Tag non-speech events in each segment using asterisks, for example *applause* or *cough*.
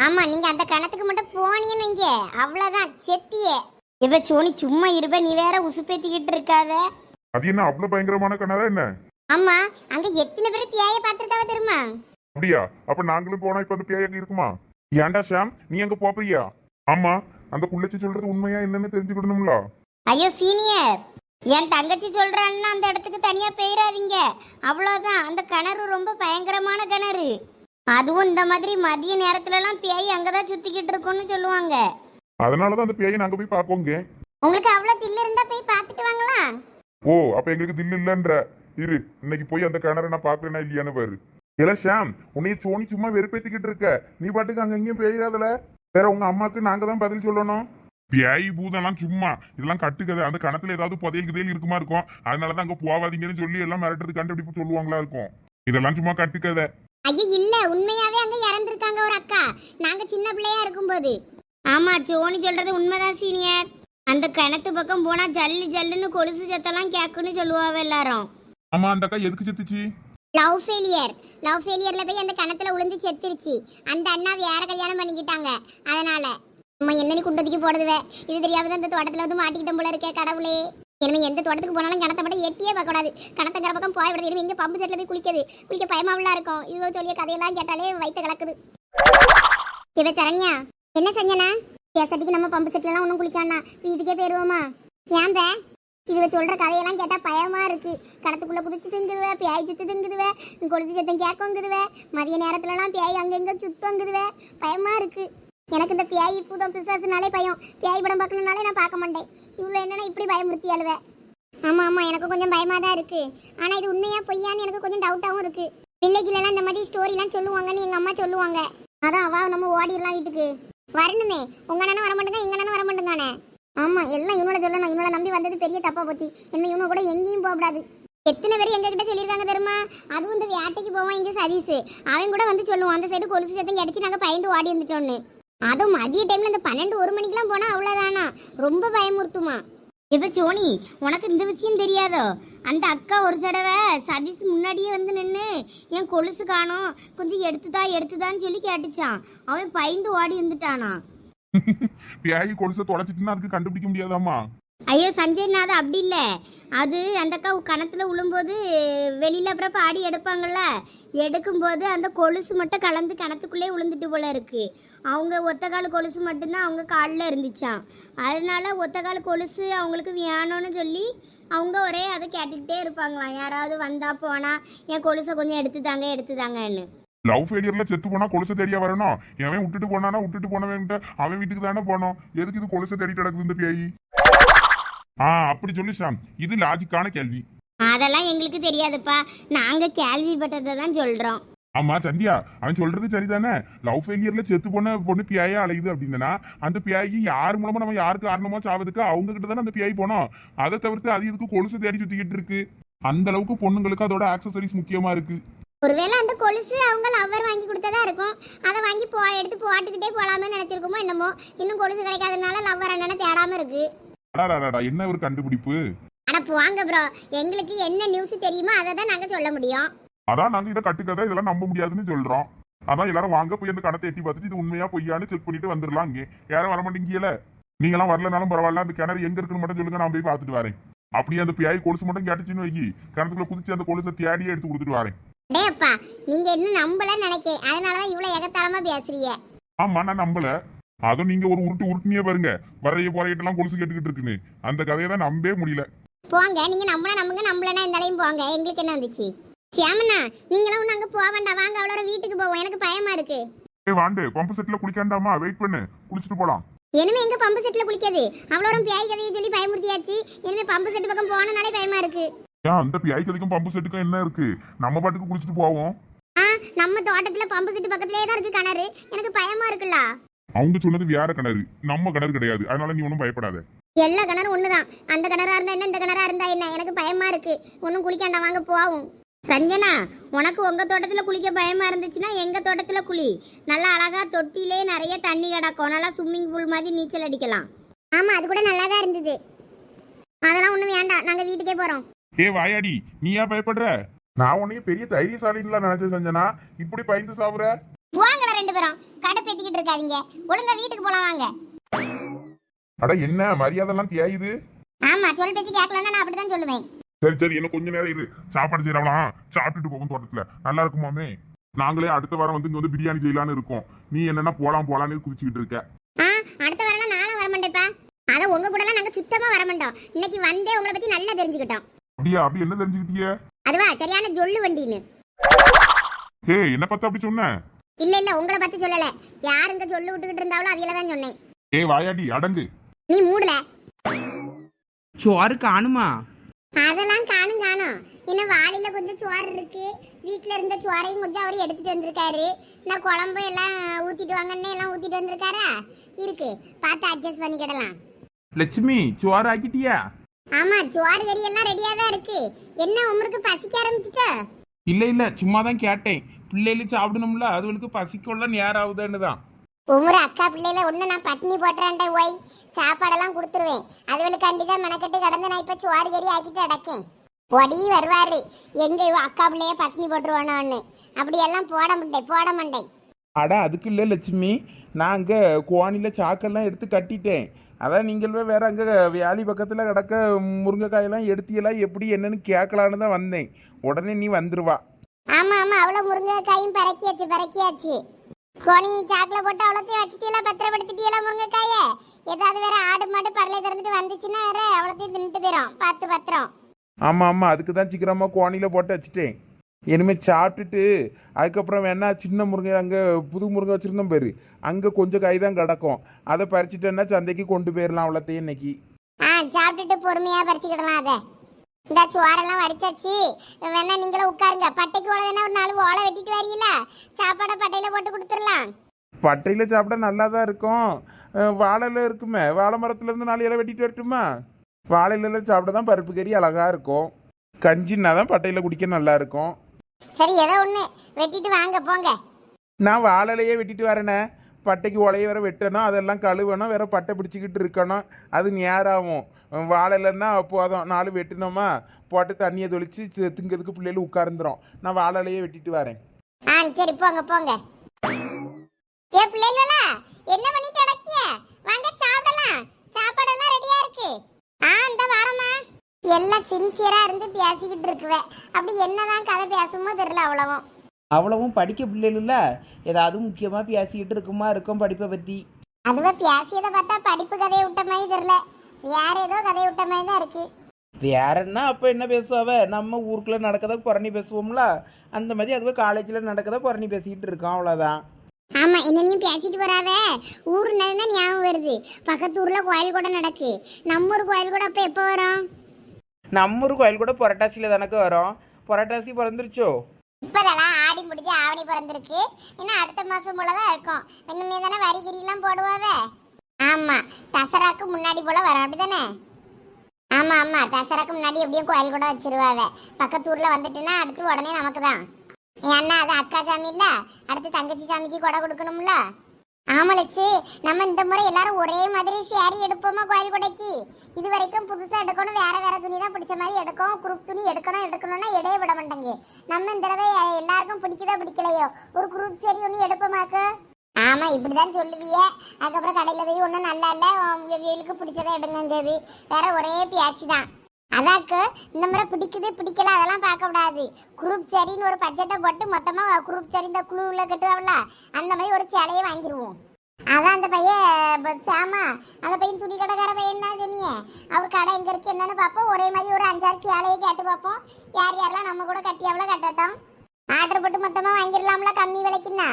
ஆமா நீங்க அந்த கணத்துக்கு மட்டும் போனீங்கன்னு வைங்க. அவ்வளவுதான் செத்தியே. இப்ப சோனி சும்மா இருப்ப நீ வேற உசுப்பேத்திக்கிட்டு இருக்காத. அது என்ன அவ்வளவு பயங்கரமான கிணறா என்ன? ஆமா அங்க எத்தனை பேர் பியாய பாத்துருக்காவ தெரியுமா? அப்படியா? அப்ப நாங்களும் போனா இப்ப அந்த பேய் அங்க இருக்குமா? ஏன்டா ஷாம் நீ அங்க போறியா ஆமா அந்த புள்ளச்சி சொல்றது உண்மையா என்னன்னு தெரிஞ்சுக்கிடணும்ல. ஐயோ சீனியர். என் தங்கச்சி சொல்றான்னா அந்த இடத்துக்கு தனியா போயிடாதீங்க அவ்வளோதான் அந்த கிணறு ரொம்ப பயங்கரமான கிணறு. அதுவும் இந்த மாதிரி மதிய நேரத்துலலாம் பேய் அங்கதான் சுத்திக்கிட்டு இருக்கும்னு சொல்லுவாங்க. அதனாலதான் அந்த பேயை நாங்க போய் பார்ப்போங்க உங்களுக்கு அவ்வளோ தில்லு இருந்தா போய் பார்த்துட்டு வாங்களா? ஓ அப்ப எங்களுக்கு தில் இல்லன்ற. இரு இன்னைக்கு போய் அந்த கிணறை நான் பாக்குறேனா இல்லையான்னு பாரு. இல்ல ஷாம் உன்னைய சோனி சும்மா வெறுப்பேத்திக்கிட்டு இருக்க. நீ பாட்டுக்கு அங்க எங்கேயும் பெய்யாதல வேற உங்க அம்மாக்கு நாங்க தான் பதில் சொல்லணும். பியாய் பூதம்லாம் சும்மா. இதெல்லாம் கட்டுக்கதை. அந்த கணத்துல ஏதாவது புதையல் கிதையல் இருக்குமா இருக்கும்? அதனாலதான் அங்க போவாதீங்கன்னு சொல்லி எல்லாம் மிரட்டுறது கண்டுபிடிப்பு சொல்லுவாங்களா இருக்கும். இதெல்லாம் சும்மா கட்டுக்கதை. ஐயோ இல்ல உண்மையாவே அங்க இறந்துருக்காங்க ஒரு அக்கா. நாங்க சின்ன பிள்ளையா இருக்கும்போது. ஆமா சோனி சொல்றது உண்மைதான் சீனியர். அந்த கிணத்து பக்கம் போனா ஜல்லு ஜல்லுன்னு கொலுசு சத்தெல்லாம் கேக்குன்னு சொல்லுவாவ எல்லாரும். ஆமா அந்த அக்கா எதுக்கு செத்துச்சு? லவ் ஃபெயிலியர் லவ் ஃபெயிலியர்ல போய் அந்த கிணத்துல விழுந்து செத்துருச்சு. அந்த அண்ணா வேற கல்யாணம் பண்ணிக்கிட்டாங்க. அதனால. நம்ம என்னன்னு குண்டத்துக்கு போடுதுவே இது தெரியாத அந்த தோட்டத்துல வந்து மாட்டிக்கிட்டோம் போல இருக்கே கடவுளே. இனிமே எந்த தோட்டத்துக்கு போனாலும் கிணத்த மட்டும் எட்டியே பார்க்கக்கூடாது. கணத்தை கிணத்தங்கிற பக்கம் போய் விடுறது. இனிமே இங்கே பம்பு செட்டில் போய் குளிக்கிறது. குளிக்க பயமாவெல்லாம் இருக்கும். இவ்வளோ சொல்லிய கதையெல்லாம் கேட்டாலே வயிற்று கலக்குது. இவ சரண்யா என்ன செஞ்சனா? பேசட்டிக்கு நம்ம பம்பு செட்ல எல்லாம் ஒன்றும் குளிக்கானா வீட்டுக்கே போயிடுவோமா ஏன் பே சொல்ற கதையெல்லாம் கேட்டா பயமா இருக்கு. கடத்துக்குள்ள குதிச்சு திங்குதுவ பியாய் சுத்து திங்குதுவ கொளுத்து சத்தம் கேட்கங்குதுவ மதிய நேரத்துலலாம் பேய் அங்கங்க சுத்தங்குதுவ பயமா இருக்கு. எனக்கு இந்த பியாய் பூதம் பிசாசுனாலே பயம். பியாய் படம் பார்க்கணுனாலே நான் பார்க்க மாட்டேன். இவ்வளோ என்னன்னா இப்படி பயமுறுத்தி அழுவேன் ஆமாம் ஆமாம் எனக்கு கொஞ்சம் பயமாக தான் இருக்குது ஆனால் இது உண்மையாக பொய்யான்னு எனக்கு கொஞ்சம் டவுட்டாகவும் இருக்குது வில்லேஜ்லலாம் இந்த மாதிரி ஸ்டோரிலாம் சொல்லுவாங்கன்னு எங்கள் அம்மா சொல்லுவாங்க. அதான் அவா நம்ம ஓடிடலாம் வீட்டுக்கு. வரணுமே. உங்க அண்ணனும் வர மாட்டேங்க எங்க அண்ணனும் வர மாட்டேங்கானே. ஆமாம் எல்லாம் இவனோட சொல்லணும். இவனோட நம்பி வந்தது பெரிய தப்பா போச்சு. என்ன இவனை கூட எங்கேயும் போகக்கூடாது எத்தனை பேர் எங்க கிட்ட சொல்லியிருக்காங்க தெரியுமா? அதுவும் இந்த வேட்டைக்கு போவான் இங்கே சதீஷ். அவன் கூட வந்து சொல்லுவான். அந்த சைடு கொலுசு சத்தம் கிடைச்சி நாங்கள் பயந்து ஓடி வந்துட்டோன்னு அதுவும் மதிய டைம்ல இந்த பன்னெண்டு ஒரு மணிக்கெல்லாம் போனா அவ்வளவுதானா? ரொம்ப பயமுறுத்துமா? இப்ப சோனி உனக்கு இந்த விஷயம் தெரியாதோ? அந்த அக்கா ஒரு தடவை சதீஷ் முன்னாடியே வந்து நின்று என் கொலுசு காணோம் கொஞ்சம் எடுத்துதா எடுத்துதான்னு சொல்லி கேட்டுச்சான் அவன் பயந்து ஓடி வந்துட்டானா *laughs* பியாயி கொலுசை தொலைச்சிட்டுன்னா அதுக்கு கண்டுபிடிக்க முடியாதாம்மா? ஐயோ சஞ்சய்னா அது அப்படி இல்லை. அது அந்த அக்கா கணத்தில் விழும்போது வெளியில் அப்புறம் பாடி எடுப்பாங்கல்ல? எடுக்கும்போது அந்த கொலுசு மட்டும் கலந்து கணத்துக்குள்ளே விழுந்துட்டு போல இருக்கு. அவங்க ஒத்தக்கால் கொலுசு மட்டும்தான் அவங்க காலில் இருந்துச்சாம். அதனால ஒத்தக்கால் கொலுசு அவங்களுக்கு வேணும்னு சொல்லி அவங்க ஒரே அதை கேட்டுக்கிட்டே இருப்பாங்களாம். யாராவது வந்தா போனா என் கொலுசை கொஞ்சம் எடுத்துதாங்க எடுத்துதாங்கன்னு லவ் ஃபெயிலியர்ல செத்து போனா கொலுசை தேடியா வரணும்? எவன் விட்டுட்டு போனானா விட்டுட்டு போனவன்கிட்ட அவன் வீட்டுக்கு தானே போனோம். எதுக்கு இது கொலுசை தேடிட்டு நடக்குது இந்த பேய்? ஆ அப்படி சொல்லி ஷாம் இது லாஜிக்கான கேள்வி. அதெல்லாம் எங்களுக்கு தெரியாதுப்பா. நாங்கள் கேள்விப்பட்டதை தான் சொல்கிறோம் ஆமா சந்தியா அவன் சொல்றது சரிதானே? லவ் ஃபெயிலியர்ல செத்து போன பொண்ணு பியாயா அலையுது அப்படின்னா அந்த பியாயி யார் மூலமா நம்ம யாருக்கு காரணமா சாவதுக்கு அவங்க கிட்ட தானே அந்த பியாய் போனோம். அதை தவிர்த்து அது இதுக்கு கொலுசு தேடி சுத்திக்கிட்டு இருக்கு? அந்த அளவுக்கு பொண்ணுங்களுக்கு அதோட ஆக்சசரிஸ் முக்கியமா இருக்கு. ஒருவேளை அந்த கொலுசு அவங்க லவ்வர் வாங்கி கொடுத்ததா இருக்கும். அதை வாங்கி போ எடுத்து போட்டுக்கிட்டே போலாமே நினைச்சிருக்குமோ என்னமோ. இன்னும் கொலுசு கிடைக்காதனால லவ்வர் அண்ணனை தேடாம இருக்கு. அடாடாடா என்ன ஒரு கண்டுபிடிப்பு? அட போவாங்க ப்ரோ எங்களுக்கு என்ன நியூஸ் தெரியுமோ அதை தான் நாங்கள் சொல்ல முடியும். அதான் நாங்க இதை கட்டுக்கதை இதெல்லாம் நம்ப முடியாதுன்னு சொல்றோம். அதான் எல்லாரும் வாங்க போய் அந்த கணத்தை எட்டி பார்த்துட்டு இது உண்மையா பொய்யான்னு செக் பண்ணிட்டு வந்துடலாம் இங்கே. யாரும் வர மாட்டேங்கல நீங்களாம் வரலனாலும் பரவாயில்ல அந்த கிணறு எங்க இருக்குன்னு மட்டும் சொல்லுங்க நான் போய் பார்த்துட்டு வரேன். அப்படியே அந்த பியாய் கொலுசு மட்டும் கேட்டுச்சுன்னு வைக்கி கிணத்துக்குள்ள குதிச்சு அந்த கொலுசை தேடியே எடுத்து கொடுத்துட்டு வரேன். டே அப்பா நீங்க இன்னும் நம்பல நினைக்க. அதனால தான் இவ்வளோ எகத்தாளமா பேசுறீங்க. ஆமா நான் நம்பல. அதுவும் நீங்க ஒரு உருட்டு உருட்டுனியே பாருங்க. வரைய போறையிட்டெல்லாம் கொலுசு கேட்டுக்கிட்டு இருக்குன்னு. அந்த கதையை தான் நம்பவே முடியல. போங்க நீங்க நம்பினா நம்புங்க நம்பலனா இருந்தாலையும் போங்க. எங்களுக்கு என்ன வந்துச்சு? சியாமண்ணா நீங்களும் ஒன்றும் அங்கே போக வேண்டாம். வாங்க அவ்வளோ வீட்டுக்கு போவோம். எனக்கு பயமா இருக்கு. ஏய் வாண்டு பம்பு செட்ல குளிக்காண்டாமா வெயிட் பண்ணு. குளிச்சுட்டு போலாம். இனிமே எங்க பம்பு செட்ல குளிக்காது? அவ்வளோ பேய் கதையை சொல்லி பயமுறுத்தியாச்சு. இனிமே பம்பு செட்டு பக்கம் போனனாலே பயமா இருக்கு. ஏன் அந்த பியாய் கதைக்கும் பம்பு செட்டுக்கும் என்ன இருக்கு? நம்ம பாட்டுக்கு குளிச்சுட்டு போவோம். ஆ நம்ம தோட்டத்துல பம்பு செட்டு பக்கத்துலயே தான் இருக்கு கிணறு. எனக்கு பயமா இருக்குல்ல. அவங்க சொன்னது வேற கிணறு. நம்ம கிணறு கிடையாது. அதனால நீ ஒன்றும் பயப்படாத. எல்லா கிணறும் ஒண்ணுதான். அந்த கிணறா இருந்தா என்ன? இந்த கிணறா இருந்தா என்ன? எனக்கு பயமா இருக்கு. ஒன்றும் குளிக்காண்டா வாங்க போவோம். சஞ்சனா உனக்கு உங்க தோட்டத்துல குளிக்க பயமா இருந்துச்சுன்னா எங்க தோட்டத்துல குளி. நல்லா அழகா தொட்டிலே நிறைய தண்ணி கிடக்கும். நல்லா ஸ்விம்மிங் பூல் மாதிரி நீச்சல் அடிக்கலாம். ஆமா அது கூட நல்லா தான் இருந்தது. அதெல்லாம் ஒண்ணும் வேண்டாம். நாங்க வீட்டுக்கே போறோம். ஏ வாயாடி. நீ ஏன் பயப்படுற? நான் உன்னைய பெரிய தைரியசாலின்லாம் நினைச்சேன் சஞ்சனா. இப்படி பயந்து சாவுற? ரெண்டு பேரும் கடை பேத்திக்கிட்டு இருக்காதீங்க. ஒழுங்கா வீட்டுக்கு போலாம் வாங்க. அட என்ன? மரியாதைலாம் தேயுது ஆமா சொல் பேச்சு கேட்கலன்னா நான் அப்படிதான் சொல்லுவேன். சரி சரி இன்னும் கொஞ்ச நேரம் இரு. சாப்பாடு செய்யறவலாம் சாப்பிட்டுட்டு போகும் தோட்டத்துல. நல்லா இருக்குமாமே நாங்களே அடுத்த வாரம் வந்து இங்க வந்து பிரியாணி செய்யலாம்னு இருக்கோம். நீ என்னன்னா போலாம் போலான்னு குதிச்சுக்கிட்டு இருக்க. ஆ அடுத்த வாரம் நானும் வர மாட்டேப்பா அதான் உங்க கூட எல்லாம் நாங்க சுத்தமா வர மாட்டோம் இன்னைக்கு வந்தே உங்களை பத்தி நல்லா தெரிஞ்சுக்கிட்டோம். அப்படியா? அப்படி என்ன தெரிஞ்சுக்கிட்டிய? அதுவா சரியான ஜொல்லு வண்டின்னு. ஹே என்ன பார்த்து அப்படி சொன்ன? இல்ல இல்ல உங்களை பத்தி சொல்லல. யார் இங்க சொல்லு விட்டுக்கிட்டு இருந்தாவளோ அவியல தான் சொன்னேன். ஏ வாயாடி அடங்கு. நீ மூடல. சோறு காணுமா? அதெல்லாம் காணும் காணும். இன்னும் வாளியில கொஞ்சம் சோறு இருக்கு. வீட்ல இருந்த சோறையும் கொஞ்சம் அவர் எடுத்துட்டு வந்திருக்காரு. நான் குழம்பு எல்லாம் ஊத்திட்டு வாங்கன்னு எல்லாம் ஊத்திட்டு வந்திருக்காரா? இருக்கு. பார்த்து அட்ஜஸ்ட் பண்ணிக்கிடலாம். லட்சுமி சோறு ஆக்கிட்டியா? ஆமா சோறு கறி எல்லாம் ரெடியா தான் இருக்கு. என்ன உங்களுக்கு பசிக்க ஆரம்பிச்சுட்டா? இல்ல இல்ல சும்மா தான் கேட்டேன். பிள்ளைகளும் சாப்பிடணும்ல அதுகளுக்கு பசிக்கொள்ள நேரம் ஆகுதுன்னு தான் உமரு அக்கா பிள்ளைல ஒண்ணு நான் பட்டினி போட்டுறேன்டா ஒய் சாப்பாடெல்லாம் கொடுத்துருவேன். அதுகளுக்காண்டி தான் மெனக்கட்டு கடந்து நான் இப்ப சோறு கறி ஆக்கிட்டு அடக்கேன் பொடி வருவாரு. எங்க அக்கா பிள்ளைய பட்டினி போட்டுருவானோன்னு. அப்படியெல்லாம் போட மாட்டேன் போட மாட்டேன். அட அதுக்கு இல்லை லட்சுமி. நான் அங்கே கோணியில் சாக்கெல்லாம் எடுத்து கட்டிட்டேன். அதான் நீங்களே வேற அங்கே வேலி பக்கத்தில் கிடக்க முருங்கைக்காயெல்லாம் எடுத்தியெல்லாம் எப்படி என்னன்னு கேட்கலான்னு தான் வந்தேன். உடனே நீ வந்துருவா. ஆமா ஆமா அவ்வளவு முருங்கைக்காயும் பறக்கியாச்சு பறக்கியாச்சு. கோணி சாக்குல போட்டு அவ்வளோத்தையும் வச்சுட்டீங்களா பத்திரப்படுத்திட்டீங்களா முருங்கைக்காய? ஏதாவது வேற ஆடு மாடு பரலை திறந்துட்டு வந்துச்சுன்னா வேற அவ்வளோத்தையும் தின்னுட்டு போயிடும் பார்த்து பத்திரம். ஆமாம் ஆமாம் அதுக்கு தான் சீக்கிரமாக கோணியில் போட்டு வச்சுட்டேன். இனிமேல் சாப்பிட்டுட்டு அதுக்கப்புறம் வேணா சின்ன முருங்கை அங்கே புது முருங்கை வச்சுருந்தோம் பேர். அங்கே கொஞ்சம் காய் தான் கிடக்கும். அதை பறிச்சிட்டேன்னா சந்தைக்கு கொண்டு போயிடலாம் அவ்வளோத்தையும் இன்னைக்கு. ஆ சாப்பிட்டுட்டு பொறுமையா பறிச்சுக்கிடலாம் அதை. இந்த சோறெல்லாம் வடிச்சாச்சு. வேணா நீங்களும் உட்காருங்க. பட்டைக்கு ஓலை வேணா ஒரு நாலு ஓலை வெட்டிட்டு வரீங்களா சாப்பாடை பட்டையில போட்டு கொடுத்துடலாம். பட்டையில் சாப்பிட்டா நல்லா தான் இருக்கும் வாழையில இருக்குமே. வாழை மரத்துலேருந்து நாலு இலை வெட்டிட்டு வரட்டுமா? வாழையில சாப்பிட்டா தான் பருப்பு கறி அழகா இருக்கும். கஞ்சின்னா தான் பட்டையில் குடிக்க நல்லா இருக்கும். சரி ஏதோ ஒண்ணு. வெட்டிட்டு வாங்க போங்க. நான் வாழையிலையே வெட்டிட்டு வரேனே. பட்டைக்கு உலைய வேற வெட்டணும் அதெல்லாம் கழுவணும் வேற பட்டை பிடிச்சிக்கிட்டு இருக்கணும். அது நேராகும். வாழையிலன்னா போதும். நாலு வெட்டினோமா? போட்டு தண்ணியை தொளிச்சு தி- திங்கிறதுக்கு பிள்ளைகள் உட்கார்ந்துரும். நான் வாழையிலையே வெட்டிட்டு வரேன். ஆ சரி போங்க போங்க. ஏ பிள்ளைகளா என்ன பண்ணிட்டு அடக்கிய வாங்க சாப்பிடலாம். சாப்பாடெல்லாம் ரெடியா இருக்கு. ஆ இந்த வாரமா எல்லாம் சின்சியரா இருந்து பேசிக்கிட்டு இருக்குவே. அப்படி என்னதான் கதை பேசுமோ தெரியல அவ்வளவும். அவ்வளவும் படிக்க பிள்ளைகள ஏதாவது முக்கியமாக பேசிக்கிட்டு இருக்குமா இருக்கும் படிப்பை பற்றி அதுவே பேசியதை பார்த்தா படிப்பு கதையை விட்ட மாதிரி தெரியல. வேற ஏதோ கதையை விட்ட மாதிரி தான் இருக்கு. வேற என்ன? அப்போ என்ன பேசுவாவ? நம்ம ஊருக்குள்ளே நடக்கதை புறணி பேசுவோம்ல. அந்த மாதிரி அதுவே காலேஜில் நடக்கதை புறணி பேசிக்கிட்டு இருக்கோம் அவ்வளோதான் ஆமா என்னனையும் பேசிட்டு போறாவ? ஊர் தான் ஞாபகம் வருது. பக்கத்து ஊர்ல கோயில் கூட நடக்கு. நம்ம ஊர் கோயில் கூட அப்ப எப்போ வரும்? நம்ம ஊர் கோயில் கூட புரட்டாசியில் தானக்க வரும். புரட்டாசி பிறந்துருச்சோ? இப்பதெல்லாம் ஆடி முடிஞ்சு ஆவணி பிறந்திருக்கு. இன்னும் அடுத்த மாசம் போலதான் இருக்கும். இன்னுமே தானே வரி கிரிலாம் போடுவாவே? ஆமா தசராக்கு முன்னாடி போல வரும். அப்படிதானே? ஆமா ஆமா தசராக்கு முன்னாடி எப்படியும் கோயில் கூட வச்சிருவாவே. பக்கத்து ஊரில் வந்துட்டுன்னா அடுத்து உடனே நமக்கு தான் ஏன்னா அது அக்கா சாமி இல்ல? அடுத்து தங்கச்சி சாமிக்கு கொடை கொடுக்கணும்ல? ஆமலச்சு நம்ம இந்த முறை எல்லாரும் ஒரே மாதிரி சேரீ எடுப்போமா கோயில் கொடைக்கு இது வரைக்கும் புதுசாக எடுக்கணும் வேற வேற துணி தான் பிடிச்ச மாதிரி எடுக்கும் குரூப் துணி எடுக்கணும் எடுக்கணும்னா இடையே விட மாட்டேங்க நம்ம இந்த தடவை எல்லாருக்கும் பிடிக்குதோ பிடிக்கலையோ? ஒரு குரூப் சரி ஒன்று எடுப்போமாக்கு ஆமாம் இப்படிதான் சொல்லுவியே. அதுக்கப்புறம் கடையில் போய் ஒன்றும் நல்லா இல்லை உங்க வீலுக்கு பிடிச்சதை எடுங்கங்கிறது. வேற ஒரே பேச்சு தான். அதாக்கு இந்த முறை பிடிக்குது பிடிக்கல அதெல்லாம் பார்க்க கூடாது. குரூப் சரின்னு ஒரு பட்ஜெட்டை போட்டு மொத்தமாக குரூப் சரி இந்த குழுவில் கட்டுவாங்கல்ல அந்த மாதிரி ஒரு சேலையை வாங்கிடுவோம் அதான் அந்த பையன் சாமா அந்த பையன் துணி கடைக்கார பையன் தான் சொன்னியே. அவர் கடை எங்கே இருக்கு என்னென்னு பார்ப்போம். ஒரே மாதிரி ஒரு அஞ்சாறு சேலையை கேட்டு பார்ப்போம். யார் யாரெல்லாம் நம்ம கூட கட்டியாவில் கட்டட்டும். ஆர்டர் போட்டு மொத்தமாக வாங்கிடலாம்ல கம்மி விலைக்குன்னா.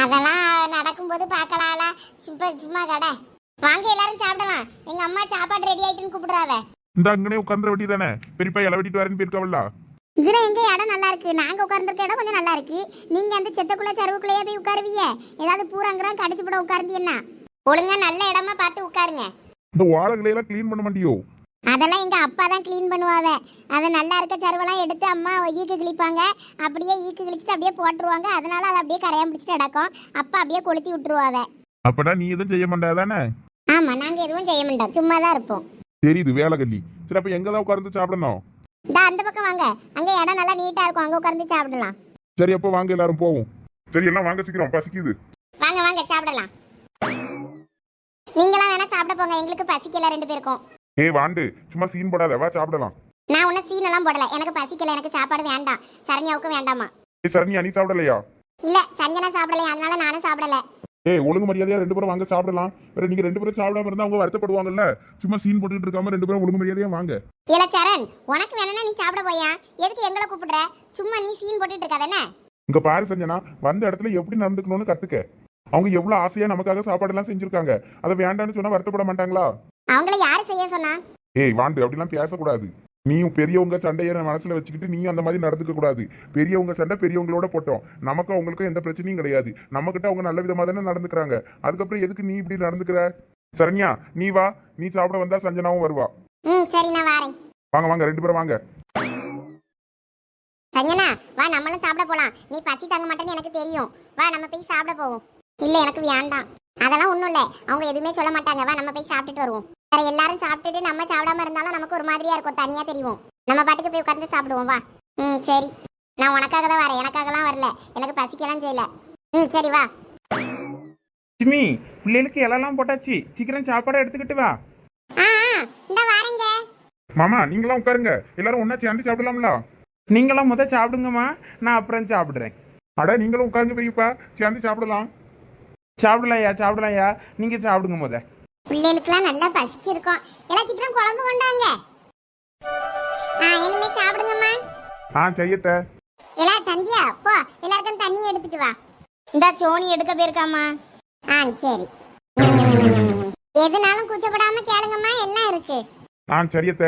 அதெல்லாம் நடக்கும்போது பார்க்கலாம்ல. சும்மா சும்மா கடை. வாங்க எல்லாரும் சாப்பிடலாம். எங்கள் அம்மா சாப்பாடு ரெடி ஆகிட்டுன்னு கூப்பிடுறாவே. இந்த அங்கனே உட்காந்துற வேண்டி தானே பெரியப்பா இலை வெட்டிட்டு வரேன்னு போயிருக்காவல்ல இதுல எங்க இடம் நல்லா இருக்கு. நாங்க உட்கார்ந்துருக்க இடம் கொஞ்சம் நல்லா இருக்கு. நீங்க அந்த செத்தக்குள்ள சருவுக்குள்ளேயே போய் உட்காருவீங்க. ஏதாவது பூராங்கிறோம் கடிச்சு போட உட்கார்ந்தீங்கன்னா ஒழுங்கா நல்ல இடமா பார்த்து உட்காருங்க. இந்த வாழைகளையெல்லாம் க்ளீன் பண்ண மாட்டியோ? அதெல்லாம் எங்க அப்பா தான் க்ளீன் பண்ணுவாங்க அதை நல்லா இருக்க சருவெல்லாம் எடுத்து அம்மா ஈக்கு கிழிப்பாங்க. அப்படியே ஈக்கு கிழிச்சிட்டு அப்படியே போட்டுருவாங்க. அதனால அதை அப்படியே கரையான் பிடிச்சிட்டு அடக்கும் அப்பா அப்படியே கொளுத்தி விட்டுருவாங்க அப்படா நீ எதுவும் செய்ய மாட்டாதானே? ஆமா நாங்க எதுவும் செய்ய மாட்டோம். சும்மா தான் இருப்போம். தெரியுது வேலை கல்லி சரி அப்ப எங்க தான் உட்கார்ந்து சாப்பிடணும்? இந்த அந்த பக்கம் வாங்க. அங்க இடம் நல்லா நீட்டா இருக்கும். அங்க உட்கார்ந்து சாப்பிடலாம். சரி அப்போ வாங்க எல்லாரும் போவோம். சரி எல்லாம் வாங்க சீக்கிரம். பசிக்குது. வாங்க வாங்க சாப்பிடலாம். நீங்களாம் வேணா சாப்பிட போங்க. எங்களுக்கு பசிக்கல ரெண்டு பேருக்கும். ஏய் வாண்டு. சும்மா சீன் போடாத. வா சாப்பிடலாம். நான் ஒன்றும் சீனெல்லாம் போடல. எனக்கு பசிக்கல எனக்கு சாப்பாடு வேண்டாம். சரண்யாவுக்கும் வேண்டாமா? ஏய் சரண்யா நீ சாப்பிடலையா? இல்ல சஞ்சனா சாப்பிடலையா. அதனால நானும் சாப்பிடல. ஏய் ஒழுங்கு மரியாதையா ரெண்டு பேரும் வாங்க சாப்பிடலாம். வேற நீங்க ரெண்டு பேரும் சாப்பிடாம இருந்தா அவங்க வருத்தப்படுவாங்கல்ல? சும்மா சீன் போட்டுட்டு இருக்காம ரெண்டு பேரும் ஒழுங்கு மரியாதையா வாங்க. இல்ல சரண் உனக்கு வேணும்னா நீ சாப்பிட போயா எதுக்கு எங்களை கூப்பிடுற? சும்மா நீ சீன் போட்டுட்டு இருக்காதானே இங்க பாரு சஞ்சனா வந்த இடத்துல எப்படி நடந்துக்கணும்னு கத்துக்க. அவங்க எவ்வளவு ஆசையா நமக்காக சாப்பாடு எல்லாம் செஞ்சிருக்காங்க. அதை வேண்டாம்னு சொன்னா வருத்தப்பட மாட்டாங்களா? அவங்கள யாரு செய்ய சொன்னா? ஏய் வாண்டு அப்படிலாம் பேசக்கூடாது. நீயும் பெரியவங்க சண்டையை மனசுல வச்சுக்கிட்டு நீயும் அந்த மாதிரி நடந்துக்க கூடாது. பெரியவங்க சண்டை பெரியவங்களோட போட்டோம். நமக்கும் அவங்களுக்கும் எந்த பிரச்சனையும் கிடையாது. நம்ம கிட்ட அவங்க நல்ல விதமா தானே நடந்துக்கிறாங்க. அதுக்கப்புறம் எதுக்கு நீ இப்படி நடந்துக்கிற? சரண்யா நீ வா. நீ சாப்பிட வந்தா சஞ்சனாவும் வருவா. ம் சரி நான் வாரேன். வாங்க வாங்க. ரெண்டு பேரும் வாங்க. சஞ்சனா வா நம்மளும் சாப்பிட போலாம். நீ பசி தாங்க மாட்டேன்னு எனக்கு தெரியும். வா நம்ம போய் சாப்பிட போவோம். இல்ல எனக்கு வேண்டாம். அதெல்லாம் ஒண்ணும் இல்ல. அவங்க எதுவுமே சொல்ல மாட்டாங்க. வா நம்ம போய் சாப்பிட்டுட்டு வருவோம். வேற எல்லாரும் சாப்பிட்டுட்டு நம்ம சாப்பிடாம இருந்தாலும் நமக்கு ஒரு மாதிரியா இருக்கும். தனியா தெரியும் நம்ம பாட்டுக்கு போய் உட்கார்ந்து சாப்பிடுவோம். வா. ம் சரி. நான் உனக்காக தான் வரேன். எனக்காகலாம் வரல. எனக்கு பசிக்கலாம் செய்யல. ம் சரி வா. சிமி பிள்ளைகளுக்கு இலெல்லாம் போட்டாச்சு. சீக்கிரம் சாப்பாடை எடுத்துக்கிட்டு வா. ஆ ஆ, இந்த வாரேங்க. மாமா நீங்களாம் உட்காருங்க. எல்லாரும் ஒண்ணா சேர்ந்து சாப்பிடலாம்ல. நீங்களாம் முத சாப்பிடுங்கம்மா. நான் அப்புறம் சாப்பிட்றேன். அட நீங்களும் உட்கார்ந்து போய்ப்பா சேர்ந்து சாப்பிடலாம். சாப்பிடலாம்யா சாப்பிடலாம்யா. நீங்கள் சாப்பிடுங்க முத பிள்ளைகளுக்குலாம் நல்லா பசிச்சிருக்கோம். எல்லாம் சீக்கிரம் குழம்பு கொண்டாங்க. ஆ இனிமே சாப்பிடுங்கம்மா. ஆ செய்யத்த எல்லாம் சந்தியா போ எல்லாருக்கும் தண்ணி எடுத்துட்டு வா. இந்த சோனி எடுக்க போயிருக்காமா ஆ சரி. எதுனாலும் கூச்சப்படாம கேளுங்கம்மா எல்லாம் இருக்கு. ஆ சரியத்த